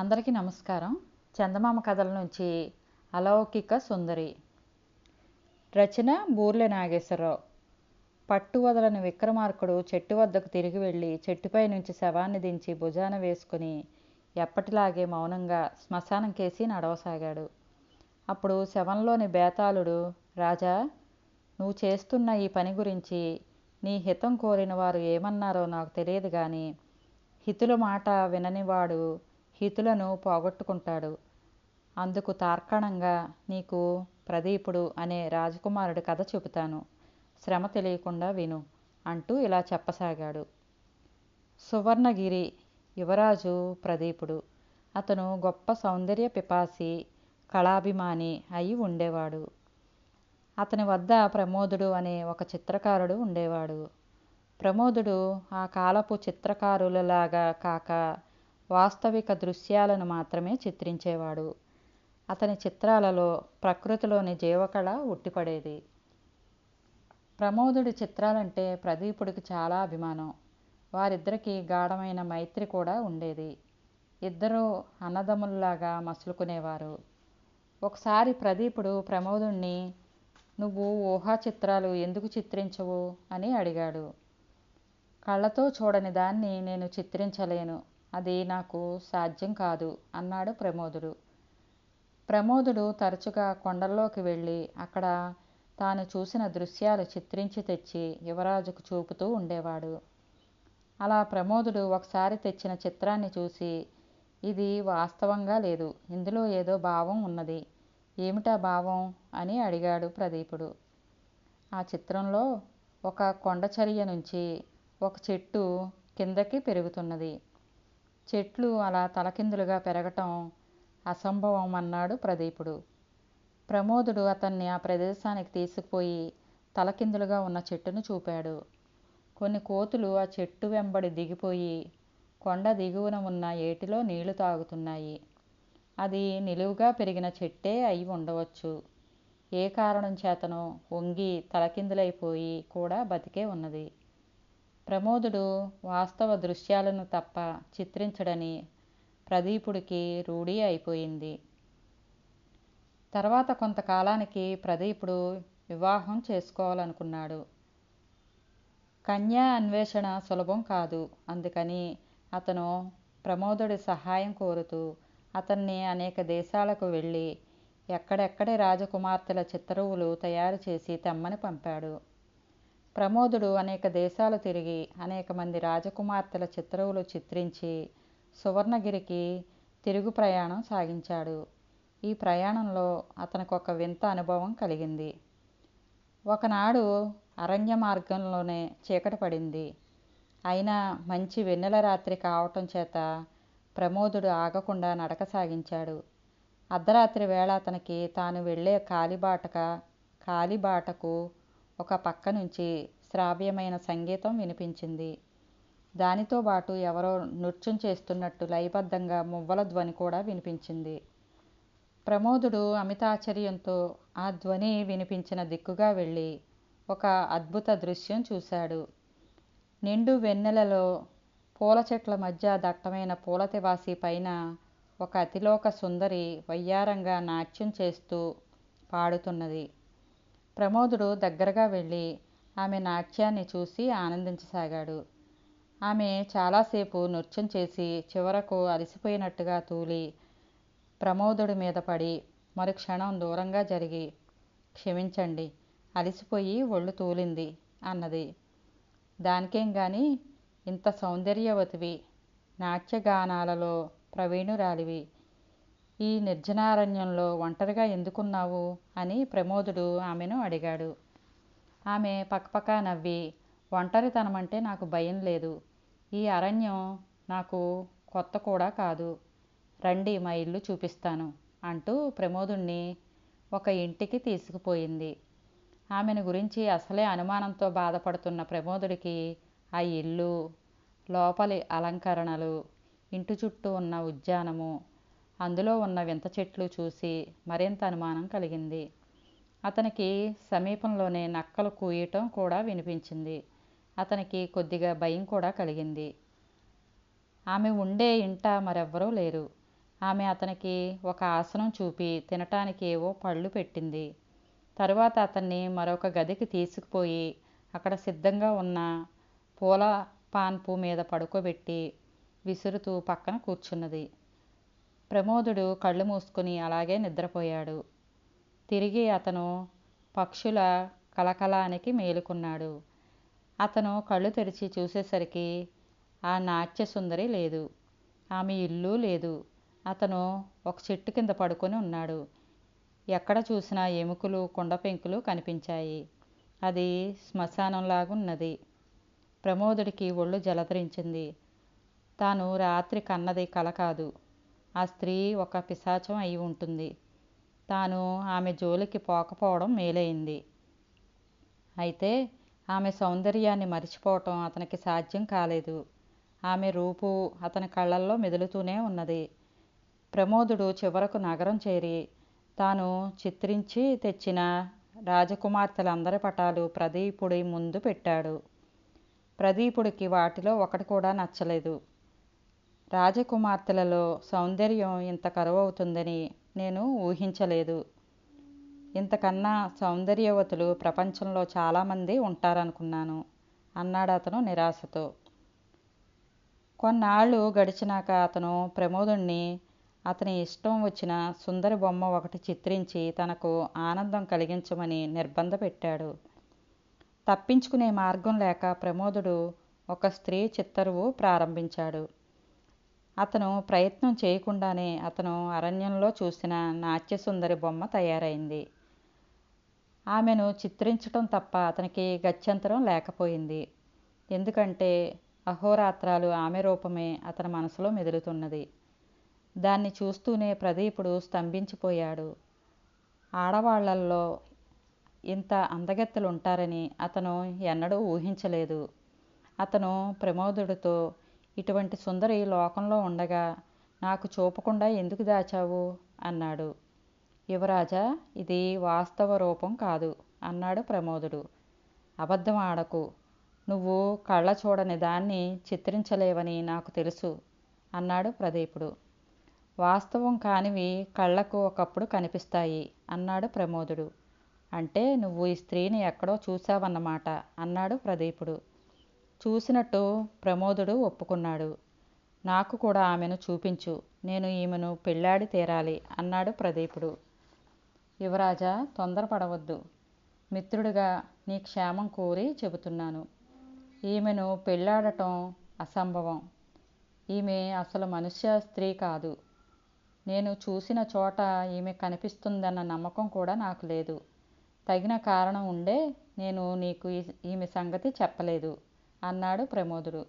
అందరికీ నమస్కారం. చందమామ కథల నుంచి అలౌకిక సుందరి. రచన బూర్ల నాగేశ్వరరావు. పట్టు వదలని విక్రమార్కుడు చెట్టు వద్దకు తిరిగి వెళ్ళి చెట్టుపై నుంచి శవాన్ని దించి భుజాన వేసుకుని ఎప్పటిలాగే మౌనంగా శ్మశానం కేసి నడవసాగాడు. అప్పుడు శవంలోని బేతాళుడు రాజా నువ్వు చేస్తున్న ఈ పని గురించి నీ హితం కోరిన వారు ఏమన్నారో నాకు తెలియదు కానీ హితుల మాట విననివాడు హితులను పోగొట్టుకుంటాడు. అందుకు తార్కాణంగా నీకు ప్రదీపుడు అనే రాజకుమారుడి కథ చెబుతాను శ్రమ తెలియకుండా విను అంటూ ఇలా చెప్పసాగాడు. సువర్ణగిరి యువరాజు ప్రదీపుడు. అతను గొప్ప సౌందర్య పిపాసి కళాభిమాని అయి ఉండేవాడు. అతని వద్ద ప్రమోదుడు అనే ఒక చిత్రకారుడు ఉండేవాడు. ప్రమోదుడు ఆ కాలపు చిత్రకారులలాగా కాక వాస్తవిక దృశ్యాలను మాత్రమే చిత్రించేవాడు. అతని చిత్రాలలో ప్రకృతిలోని జీవకళ ఉట్టిపడేది. ప్రమోదుడి చిత్రాలంటే ప్రదీపుడికి చాలా అభిమానం. వారిద్దరికీ గాఢమైన మైత్రి కూడా ఉండేది. ఇద్దరూ అన్నదమ్ముల్లాగా మసులుకునేవారు. ఒకసారి ప్రదీపుడు ప్రమోదుణ్ణి నువ్వు ఊహా చిత్రాలు ఎందుకు చిత్రించవు? అని అడిగాడు. కళ్ళతో చూడని దాన్ని నేను చిత్రించలేను. అది నాకు సాధ్యం కాదు అన్నాడు ప్రమోదుడు. ప్రమోదుడు తరచుగా కొండల్లోకి వెళ్ళి అక్కడ తాను చూసిన దృశ్యాలు చిత్రించి తెచ్చి యువరాజుకు చూపుతూ ఉండేవాడు. అలా ప్రమోదుడు ఒకసారి తెచ్చిన చిత్రాన్ని చూసి ఇది వాస్తవంగా లేదు ఇందులో ఏదో భావం ఉన్నది. ఏమిటా భావం? అని అడిగాడు ప్రదీపుడు. ఆ చిత్రంలో ఒక కొండచర్య నుంచి ఒక చెట్టు కిందకి పెరుగుతున్నది. చెట్లు అలా తలకిందులుగా పెరగటం అసంభవం అన్నాడు ప్రదీపుడు. ప్రమోదుడు అతన్ని ఆ ప్రదేశానికి తీసుకుపోయి తలకిందులుగా ఉన్న చెట్టును చూపాడు. కొన్ని కోతులు ఆ చెట్టు వెంబడి దిగిపోయి కొండ దిగువన ఉన్న ఏటిలో నీళ్ళు తాగుతున్నాయి. అది నిలువుగా పెరిగిన చెట్టే అయి ఉండవచ్చు. ఏ కారణం చేతనో వంగి తలకిందులైపోయి కూడా బతికే ఉన్నది. ప్రమోదుడు వాస్తవ దృశ్యాలను తప్ప చిత్రించడని ప్రదీపుడికి రూఢి అయిపోయింది. తర్వాత కొంతకాలానికి ప్రదీపుడు వివాహం చేసుకోవాలనుకున్నాడు. కన్యా అన్వేషణ సులభం కాదు. అందుకని అతను ప్రమోదుడి సహాయం కోరుతూ అతన్ని అనేక దేశాలకు వెళ్ళి ఎక్కడెక్కడి రాజకుమార్తెల చిత్తరువులు తయారు చేసి తెమ్మని పంపాడు. ప్రమోదుడు అనేక దేశాలు తిరిగి అనేక మంది రాజకుమార్తెల చిత్రవులు చిత్రించి సువర్ణగిరికి తిరుగు ప్రయాణం సాగించాడు. ఈ ప్రయాణంలో అతనికి ఒక వింత అనుభవం కలిగింది. ఒకనాడు అరణ్య మార్గంలోనే చీకటి పడింది. అయినా మంచి వెన్నెల రాత్రి కావటం చేత ప్రమోదుడు ఆగకుండా నడక సాగించాడు. అర్ధరాత్రి వేళ అతనికి తాను వెళ్ళే కాలిబాటక కాలిబాటకు ఒక పక్క నుంచి శ్రావ్యమైన సంగీతం వినిపించింది. దానితో పాటు ఎవరో నృత్యం చేస్తున్నట్టు లయబద్ధంగా మువ్వల ధ్వని కూడా వినిపించింది. ప్రమోదుడు అమితాశ్చర్యంతో ఆ ధ్వని వినిపించిన దిక్కుగా వెళ్ళి ఒక అద్భుత దృశ్యం చూశాడు. నిండు వెన్నెలలో పూల చెట్ల మధ్య దట్టమైన పూల తివాసి పైన ఒక అతిలోక సుందరి వయ్యారంగా నాట్యం చేస్తూ పాడుతున్నది. ప్రమోదుడు దగ్గరగా వెళ్ళి ఆమె నాట్యాన్ని చూసి ఆనందించసాగాడు. ఆమె చాలాసేపు నృత్యం చేసి చివరకు అలసిపోయినట్టుగా తూలి ప్రమోదుడి మీద పడి మరి క్షణం దూరంగా జరిగి క్షమించండి అలసిపోయి ఒళ్ళు తూలింది అన్నది. దానికేం గాని ఇంత సౌందర్యవతివి నాట్యగానాలలో ప్రవీణురాలివి ఈ నిర్జనారణ్యంలో ఒంటరిగా ఎందుకున్నావు? అని ప్రమోదుడు ఆమెను అడిగాడు. ఆమె పక్కపక్క నవ్వి ఒంటరితనం అంటే నాకు భయం లేదు. ఈ అరణ్యం నాకు కొత్త కూడా కాదు. రండి మా ఇల్లు చూపిస్తాను అంటూ ప్రమోదుణ్ణి ఒక ఇంటికి తీసుకుపోయింది. ఆమెను గురించి అసలే అనుమానంతో బాధపడుతున్న ప్రమోదుడికి ఆ ఇల్లు లోపలి అలంకరణలు ఇంటి చుట్టూ ఉన్న ఉద్యానము అందులో ఉన్న వింత చెట్లు చూసి మరింత అనుమానం కలిగింది. అతనికి సమీపంలోనే నక్కలు కూయటం కూడా వినిపించింది. అతనికి కొద్దిగా భయం కూడా కలిగింది. ఆమె ఉండే ఇంట మరెవ్వరూ లేరు. ఆమె అతనికి ఒక ఆసనం చూపి తినటానికి ఏవో పళ్ళు పెట్టింది. తరువాత అతన్ని మరొక గదికి తీసుకుపోయి అక్కడ సిద్ధంగా ఉన్న పూల పాన్పు మీద పడుకోబెట్టి విసురుతూ పక్కన కూర్చున్నది. ప్రమోదుడు కళ్ళు మూసుకుని అలాగే నిద్రపోయాడు. తిరిగి అతను పక్షుల కలకలానికి మేలుకున్నాడు. అతను కళ్ళు తెరిచి చూసేసరికి ఆ నాట్య సుందరి లేదు. ఆమె ఇల్లు లేదు. అతను ఒక చెట్టు కింద పడుకొని ఉన్నాడు. ఎక్కడ చూసినా ఎముకలు కుండ పెంకులు కనిపించాయి. అది శ్మశానంలాగున్నది. ప్రమోదుడికి ఒళ్ళు జలధరించింది. తాను రాత్రి కన్నది కల కాదు. ఆ స్త్రీ ఒక పిశాచం అయి ఉంటుంది. తాను ఆమె జోలికి పోకపోవడం మేలైంది. అయితే ఆమె సౌందర్యాన్ని మరిచిపోవటం అతనికి సాధ్యం కాలేదు. ఆమె రూపు అతని కళ్ళల్లో మెదులుతూనే ఉన్నది. ప్రమోదుడు చివరకు నగరం చేరి తాను చిత్రించి తెచ్చిన రాజకుమార్తెలందరి పటాలు ప్రదీపుడి ముందు పెట్టాడు. ప్రదీపుడికి వాటిలో ఒకటి కూడా నచ్చలేదు. రాజకుమార్తెలలో సౌందర్యం ఇంత కరువవుతుందని నేను ఊహించలేదు. ఇంతకన్నా సౌందర్యవతులు ప్రపంచంలో చాలామంది ఉంటారనుకున్నాను అన్నాడు అతను నిరాశతో. కొన్నాళ్ళు గడిచినాక అతను ప్రమోదుణ్ణి అతని ఇష్టం వచ్చిన సుందరి బొమ్మ ఒకటి చిత్రించి తనకు ఆనందం కలిగించమని నిర్బంధ పెట్టాడు. తప్పించుకునే మార్గం లేక ప్రమోదుడు ఒక స్త్రీ చిత్తరువు ప్రారంభించాడు. అతను ప్రయత్నం చేయకుండానే అతను అరణ్యంలో చూసిన నాట్యసుందరి బొమ్మ తయారైంది. ఆమెను చిత్రించటం తప్ప అతనికి గత్యంతరం లేకపోయింది. ఎందుకంటే అహోరాత్రాలు ఆమె రూపమే అతని మనసులో మెదులుతున్నది. దాన్ని చూస్తూనే ప్రదీపుడు స్తంభించిపోయాడు. ఆడవాళ్ళల్లో ఇంత అందగత్తెలు ఉంటారని అతను ఎన్నడూ ఊహించలేదు. అతను ప్రమోదుడితో ఇటువంటి సుందరి లోకంలో ఉండగా నాకు చూపకుండా ఎందుకు దాచావు? అన్నాడు. యువరాజా ఇది వాస్తవ రూపం కాదు అన్నాడు ప్రమోదుడు. అబద్ధం ఆడకు. నువ్వు కళ్ళ చూడని దాన్ని చిత్రించలేవని నాకు తెలుసు అన్నాడు ప్రదీపుడు. వాస్తవం కానివి కళ్ళకు ఒకప్పుడు కనిపిస్తాయి అన్నాడు ప్రమోదుడు. అంటే నువ్వు ఈ స్త్రీని ఎక్కడో చూశావన్నమాట అన్నాడు ప్రదీపుడు. చూసినట్టు ప్రమోదుడు ఒప్పుకున్నాడు. నాకు కూడా ఆమెను చూపించు. నేను ఈమెను పెళ్ళాడి తీరాలి అన్నాడు ప్రదీపుడు. యువరాజా తొందరపడవద్దు. మిత్రుడిగా నీ క్షేమం కోరి చెబుతున్నాను. ఈమెను పెళ్ళాడటం అసంభవం. ఈమె అసలు మనుష్య స్త్రీ కాదు. నేను చూసిన చోట ఈమె కనిపిస్తుందన్న నమ్మకం కూడా నాకు లేదు. తగిన కారణం ఉండే నేను నీకు ఈమె సంగతి చెప్పలేదు. అన్నాడు ప్రమోదుడు.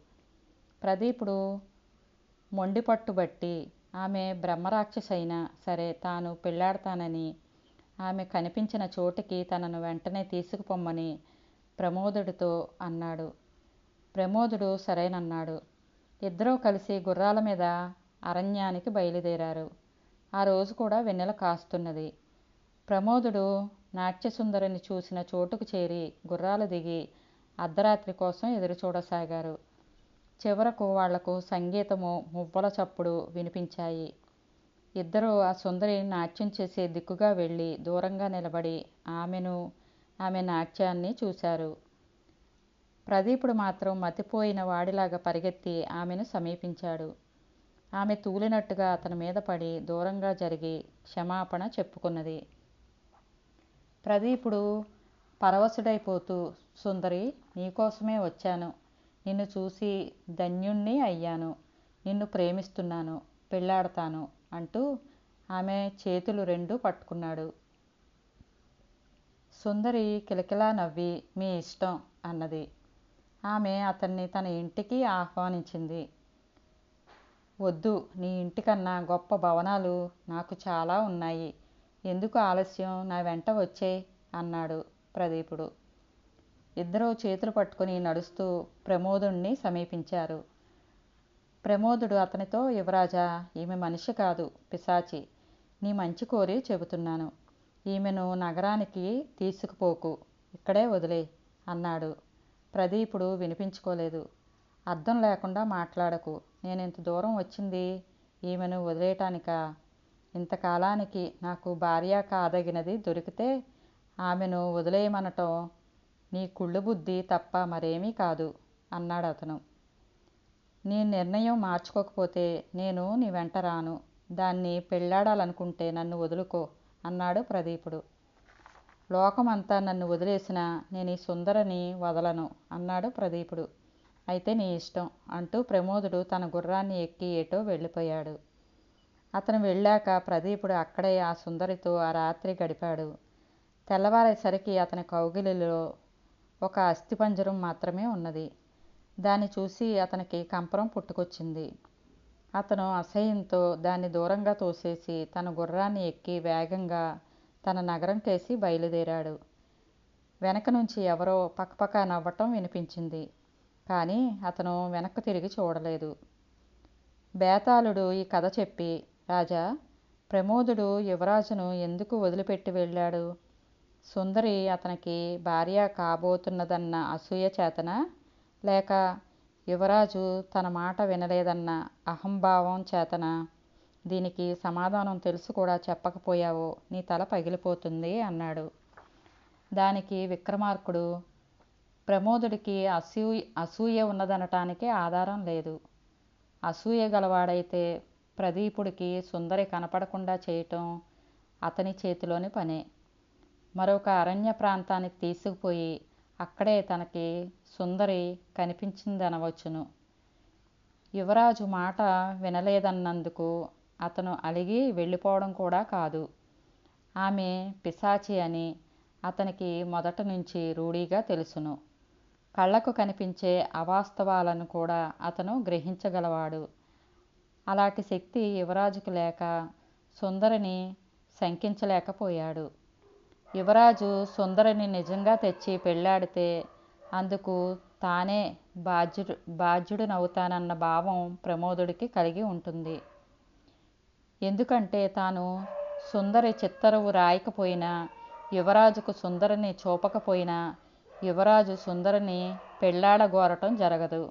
ప్రదీపుడు మొండి పట్టుబట్టి ఆమె బ్రహ్మరాక్షసైనా సరే తాను పెళ్ళాడతానని ఆమె కనిపించిన చోటికి తనను వెంటనే తీసుకుపొమ్మని ప్రమోదుడితో అన్నాడు. ప్రమోదుడు సరేనన్నాడు. ఇద్దరూ కలిసి గుర్రాల మీద అరణ్యానికి బయలుదేరారు. ఆ రోజు కూడా వెన్నెల కాస్తున్నది. ప్రమోదుడు నాట్యసుందరిని చూసిన చోటుకు చేరి గుర్రాలు దిగి అర్ధరాత్రి కోసం ఎదురు చూడసాగారు. చివరకు వాళ్ళకు సంగీతము మువ్వల చప్పుడు వినిపించాయి. ఇద్దరూ ఆ సుందరి నాట్యం చేసే దిక్కుగా వెళ్ళి దూరంగా నిలబడి ఆమెను ఆమె నాట్యాన్ని చూశారు. ప్రదీపుడు మాత్రం మతిపోయిన వాడిలాగా పరిగెత్తి ఆమెను సమీపించాడు. ఆమె తూలినట్టుగా అతని మీద పడి దూరంగా జరిగి క్షమాపణ చెప్పుకున్నది. ప్రదీపుడు పరవశుడైపోతూ సుందరి నీకోసమే వచ్చాను. నిన్ను చూసి ధన్యుణ్ణి అయ్యాను. నిన్ను ప్రేమిస్తున్నాను. పెళ్ళాడతాను అంటూ ఆమె చేతులు రెండు పట్టుకున్నాడు. సుందరి కిలకిలా నవ్వి మీ ఇష్టం అన్నది. ఆమె అతన్ని తన ఇంటికి ఆహ్వానించింది. వద్దు నీ ఇంటికన్నా గొప్ప భవనాలు నాకు చాలా ఉన్నాయి. ఎందుకు ఆలస్యం? నా వెంట వచ్చే అన్నాడు. ప్రదీపుడు. ఇద్దరూ చేతులు పట్టుకుని నడుస్తూ ప్రమోదుణ్ణి సమీపించారు. ప్రమోదుడు అతనితో యువరాజా ఈమె మనిషి కాదు పిశాచి. నీ మంచి కోరి చెబుతున్నాను. ఈమెను నగరానికి తీసుకుపోకు. ఇక్కడే వదిలే అన్నాడు. ప్రదీపుడు వినిపించుకోలేదు. అర్థం లేకుండా మాట్లాడకు. నేను ఇంత దూరం వచ్చింది ఈమెను వదిలేయటానిక? ఇంతకాలానికి నాకు భార్య కాదగినది దొరికితే ఆమెను వదిలేయమనటం నీ కుళ్ళు బుద్ధి తప్ప మరేమీ కాదు అన్నాడు అతను నీ నిర్ణయం మార్చుకోకపోతే నేను నీ వెంట రాను. దాన్ని పెళ్ళాడాలనుకుంటే నన్ను వదులుకో అన్నాడు ప్రదీపుడు. లోకమంతా నన్ను వదిలేసినా నేను ఈ సుందరని వదలను అన్నాడు ప్రదీపుడు. అయితే నీ ఇష్టం అంటూ ప్రమోదుడు తన గుర్రాన్ని ఎక్కి ఏటో వెళ్ళిపోయాడు. అతను వెళ్ళాక ప్రదీపుడు అక్కడే ఆ సుందరితో ఆ రాత్రి గడిపాడు. తెల్లవారేసరికి అతని కౌగిలిలో ఒక అస్థిపంజరం మాత్రమే ఉన్నది. దాన్ని చూసి అతనికి కంపరం పుట్టుకొచ్చింది. అతను అసహ్యంతో దాన్ని దూరంగా తోసేసి తన గుర్రాన్ని ఎక్కి వేగంగా తన నగరం కేసి బయలుదేరాడు. వెనక నుంచి ఎవరో పక్కపక్క నవ్వటం వినిపించింది. కానీ అతను వెనక్కు తిరిగి చూడలేదు. బేతాళుడు ఈ కథ చెప్పి రాజా ప్రమోదుడు యువరాజును ఎందుకు వదిలిపెట్టి వెళ్ళాడు? సుందరి అతనికి భార్య కాబోతున్నదన్న అసూయ చేతన లేక యువరాజు తన మాట వినలేదన్న అహంభావం చేతన దీనికి సమాధానం తెలుసు కూడా చెప్పకపోయావో నీ తల పగిలిపోతుంది అన్నాడు. దానికి విక్రమార్కుడు ప్రమోదుడికి అసూయ అసూయ ఉన్నదనటానికి ఆధారం లేదు. అసూయ గలవాడైతే ప్రదీపుడికి సుందరి కనపడకుండా చేయటం అతని చేతిలోని పనే. మరొక అరణ్య ప్రాంతానికి తీసుకుపోయి అక్కడే తనకి సుందరి కనిపించిందనవచ్చును. యువరాజు మాట వినలేదన్నందుకు అతను అలిగి వెళ్ళిపోవడం కూడా కాదు. ఆమె పిశాచి అని అతనికి మొదట నుంచి రూఢీగా తెలుసును. కళ్ళకు కనిపించే అవాస్తవాలను కూడా అతను గ్రహించగలవాడు. అలాంటి శక్తి యువరాజుకు లేక సుందరిని శంకించలేకపోయాడు. యువరాజు సుందరిని నిజంగా తెచ్చి పెళ్ళాడితే అందుకు తానే బాధ్యుడు బాధ్యుడినవుతానన్న భావం ప్రమోదుడికి కలిగి ఉంటుంది. ఎందుకంటే తాను సుందరి చిత్తరువు రాయకపోయినా యువరాజుకు సుందరిని చూపకపోయినా యువరాజు సుందరిని పెళ్ళాడగోరటం జరగదు.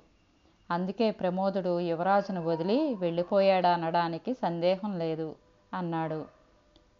అందుకే ప్రమోదుడు యువరాజును వదిలి వెళ్ళిపోయాడనడానికి సందేహం లేదు అన్నాడు.